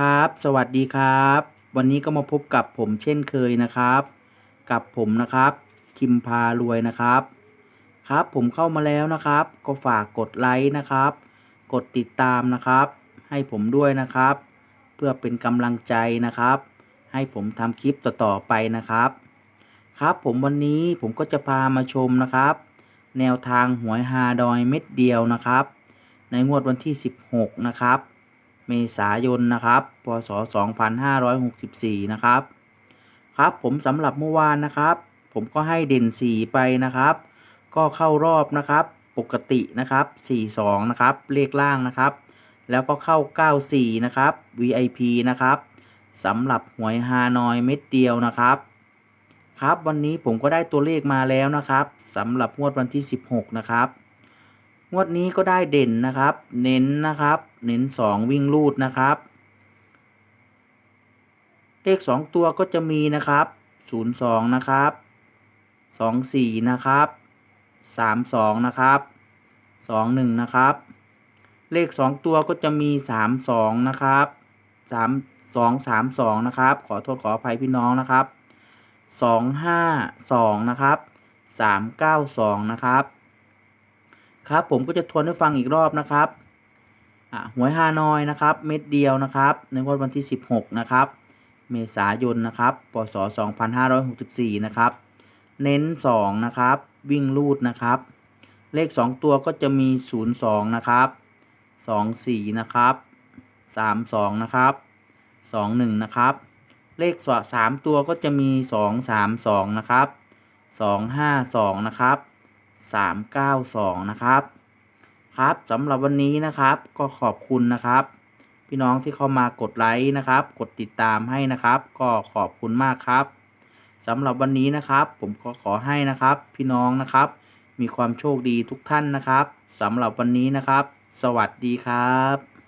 ครับ สวัสดีครับ วันนี้ก็มาพบกับผมเช่นเคยนะครับ กับผมนะครับ คิมพารวยนะครับ ครับผมเข้ามาแล้วนะครับ ก็ฝากกดไลค์นะครับ กดติดตามนะครับ ให้ผมด้วยนะครับ เพื่อเป็นกำลังใจนะครับ ให้ผมทำคลิปต่อๆไปนะครับ ครับผมวันนี้ผมก็จะพามาชมนะครับ แนวทางหวยฮาดอยเม็ดเดียวนะครับ ในงวดวันที่ 16 นะครับ เมษายนนะครับ พศ 2564 นะครับ ครับผมสำหรับเมื่อวานนะครับ ผมก็ให้เด่น 4 ไปนะครับ ก็เข้ารอบนะครับ ปกตินะครับ 42 นะครับ เลขล่างนะครับ แล้วก็เข้า 94 นะครับ VIP นะครับสำหรับหวยฮานอยเม็ดเดียวนะครับ ครับวันนี้ผมก็ได้ตัวเลขมาแล้วนะครับสำหรับงวดวันที่ 16 นะครับ งวดนี้ก็ได้เด่นนะครับ เน้นนะครับ เน้น2วิ่งลูดนะครับ เลข2ตัวก็จะมีนะครับ02นย์สองนะครับ24นะครับ32นะครับ21นะครับ เลข2ตัวก็จะมี32นะครับ3 2 3 2นะครับ ขอโทษขออภัยพี่น้องนะครับ252นะครับ392นะครับ ครับ ผมก็จะทวนให้ฟังอีกรอบนะครับหวยฮานอยนะครับ เม็ดเดียวนะครับ ในงวดวันที่ 16 นะครับ เมษายนนะครับพศ2564 นะครับ เน้น 2 นะครับ วิ่งลูดนะครับ เลข 2 ตัวก็จะมี 02 นะครับ 24 นะครับ 32 นะครับ 21 นะครับ เลขสามตัวก็จะมี 232 นะครับ 252 นะครับ 392 นะครับ ครับสำหรับวันนี้นะครับก็ขอบคุณนะครับ พี่น้องที่เข้ามากดไลค์นะครับ กดติดตามให้นะครับ ก็ขอบคุณมากครับสำหรับวันนี้นะครับ ผมก็ขอให้นะครับ พี่น้องนะครับ มีความโชคดีทุกท่านนะครับสำหรับวันนี้นะครับ สวัสดีครับ